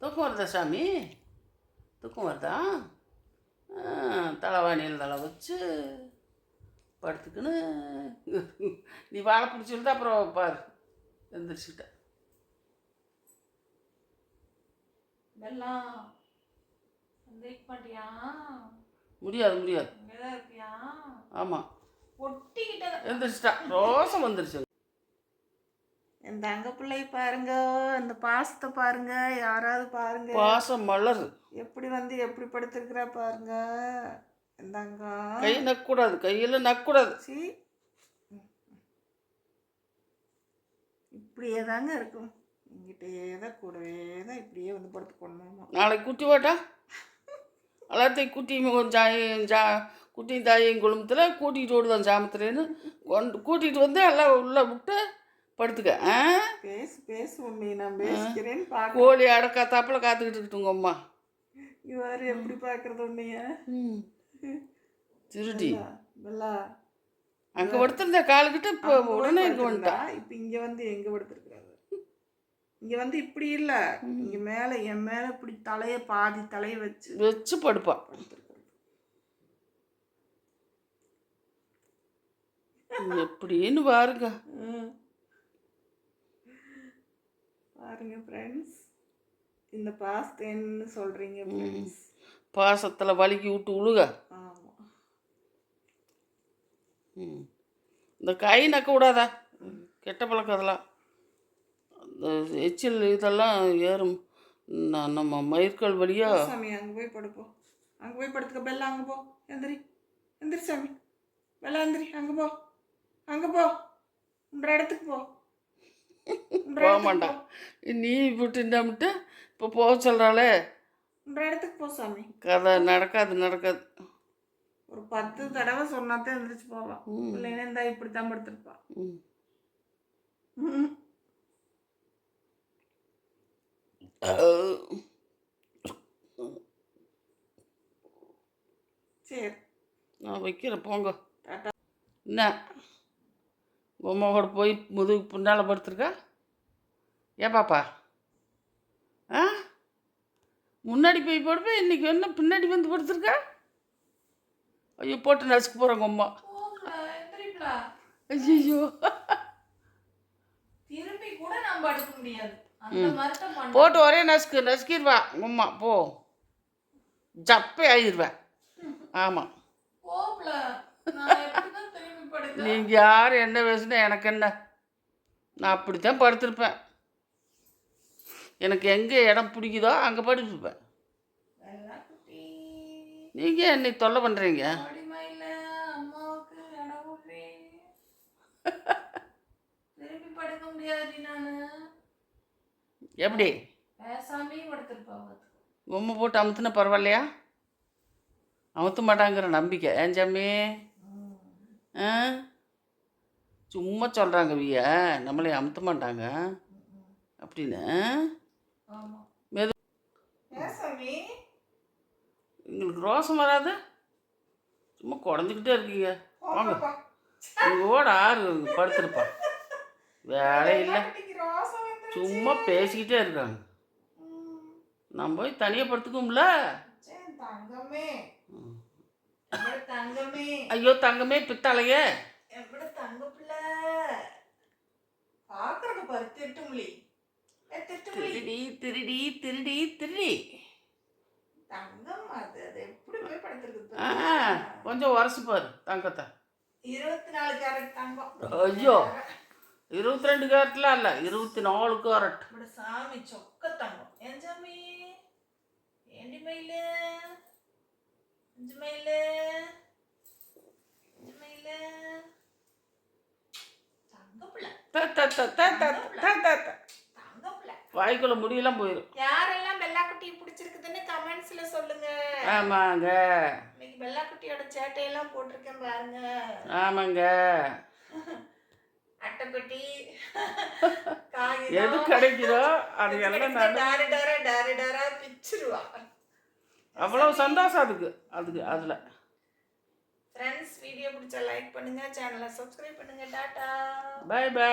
தூக்கம் வருதா சாமி? தூக்கம் வருதா? தலைவாணியில் தலை வச்சு படுத்துக்கின்னு நீ வாழை பிடிச்சிருந்தா அப்புறம் பாரு எந்திரிச்சுக்கிட்ட. வெள்ளம். வெயிட் மாட்டியா முடியாது முடியாது. ஆமாம் ஒட்டிக்கிட்ட எந்திரிச்சிட்டா. ரோசம் வந்துருச்சு என் தங்க பிள்ளை பாருங்க இந்த பாசத்தை பாருங்க யாராவது பாருங்க. பாசம் மலர். எப்படி வந்து எப்படி படுத்திருக்கிறா பாருங்க. இந்தாங்க. கை நக்கக்கூடாது கையில் நக்கக்கூடாது. சி. இப்படியே தாங்க இருக்கும். இங்கிட்டே தான் கூடவே தான் இப்படியே வந்து படுத்துக்கணுமாமா நாளைக்கு குட்டி போட்டா எல்லாத்தையும் குட்டியும் ஜாய் ஜா குட்டியும் தாயும் குடும்பத்தில் கூட்டிகிட்டு ஓடுதான் ஜாமத்துலேன்னு கொண்டு கூட்டிகிட்டு வந்து எல்லாம் உள்ளே விட்டு படுத்துக்க ஆ? பேசு பேசு உண்மை நான் பேசிக்கிறேன்னு பார்க்க கோழி அடக்கா தாப்பில் காத்துக்கிட்டு இருக்கட்டுங்க அம்மா. இவ்வாறு எப்படி பார்க்கறது உன்னைய? ம். திருடி. பெல்லா அங்கே படுத்திருந்த காலுக்கிட்ட இப்போ உடனே இங்கே வந்துட்டா இப்போ இங்க வந்து எங்க படுத்திருக்கிறாரு இங்க வந்து இப்படி இல்ல. இங்க மேல என் மேல இப்படி தலைய பாதி தலைய வச்சு வச்சு படுப்பா. எப்படின்னு பாருங்க. ம். பாருங்க ஃப்ரெண்ட்ஸ் இந்த பாஸ்ட் என்ன சொல்றீங்க ஃப்ரெண்ட்ஸ் பாசத்தில் வலிக்கி விட்டு உழுக. ம். இந்த கை நக்க விடாதா. கெட்ட பழக்கம் அதெல்லாம். இந்த எச்சில் இதெல்லாம் ஏறும். நம்ம மயிர்கள் வழியாக சாமி அங்க போய் படுப்போம் அங்க போய் படுத்துக்க பெல்லா அங்க போ. எந்திரி. எந்திரி சாமி. பெல்லா எந்திரி. அங்க போ. அங்க போ. உன்ற இடத்துக்கு போ. போக மாட்டான் நீ இப்படி இண்டாமட்டு இப்போ போக சொல்கிறாளே இடத்துக்கு போ சாமி. கதை நடக்காது நடக்காது. ஒரு பத்து தடவை சொன்னா தான் எழுந்திரிச்சு போவான் இல்லைன்னா இருந்தா இப்படி தான் படுத்திருப்பான் சரி. நான் வைக்கிறேன் போங்க. என்ன? பொம்மை கூட போய் முதுகு பின்னால் படுத்துருக்கா? பாப்பா? ஆ? முன்னாடி போய் படுப்பேன் இன்னைக்கு என்ன பின்னாடி வந்து படுத்துருக்கா? ஐயோ போட்டு நசுக்கு போகிறாங்க அம்மா. ஐயோ திரும்பி கூட நம்ம படுக்க முடியாது. போட்டு ஒரே நசுக்கு நசுக்கிடுவா உங்க அம்மா போ. ஜப்பே ஆயிடுவேன். ஆமாம் நீங்கள் யார் என்ன பேசுனா எனக்கு என்ன? நான் அப்படித்தான் படுத்திருப்பேன். எனக்கு எங்கே இடம் பிடிக்குதோ அங்கே படுத்துருப்பேன் நீங்கள் என்னை தொல்லை பண்ணுறீங்க எப்படி? பொம்மை போட்டு அமுத்துனா பரவாயில்லையா? அமுத்த மாட்டாங்கிற நம்பிக்கை. ஏன் சாமி ஆ? சும்மா சொல்கிறாங்க விய. நம்மளே அமுத்த மாட்டாங்க. அப்படின்னு. மெது எங்களுக்கு ரோசம் வராது. சும்மா குடஞ்சிக்கிட்டே இருக்கீங்க. வாங்க. உங்களோட ஆறு படுத்துருப்பா. வேலை இல்லை. ரோசம் வந்து சும்மா பேசிக்கிட்டே இருக்காங்க. நான் போய் தனியாக படுத்துக்கும்ல ஐயோ தங்கமே பித்தாளையே. எப்படி தங்க பிள்ளை? பாக்குறது பாரு திட்டுமுலி ஏ திட்டுமுலி திருடி திருடி திருடி திருடி. கொஞ்சம் உரசு பாரு தங்கத்தை. இருபத்தி நாலு கேரட் தங்கம். ஐயோ இருபத்தி ரெண்டு கேரட்லாம் இல்லை இருபத்தி நாலு கேரட் சாமி സ്വാമി தங்கம். തങ്കം ഏഞ്ചാമി ഏണ്ടി மயிலு? അഞ്ചു மயிலு? வாய்க்குள்ள முடியெல்லாம் போயிடும் யாரெல்லாம் பெல்லாக்குட்டி பிடிச்சிருக்குதுன்னு கமெண்ட்ஸ்ல சொல்லுங்க. ஆமாங்க. இன்னைக்கு பெல்லாக்குட்டியோட சேட்டையெல்லாம் போட்டிருக்கேன் பாருங்க. ஆமாங்க. அட்டைப்பெட்டி எது கிடைக்குதோ அது எல்லாம் டாரு டாரா டாரு டாரா பிச்சிருவா. அவ்வளோ சந்தோஷம் அதுக்கு அதுக்கு அதில். ஃப்ரெண்ட்ஸ் வீடியோ பிடிச்சா லைக் பண்ணுங்க சேனலை சப்ஸ்கிரைப் பண்ணுங்க. டாட்டா. By by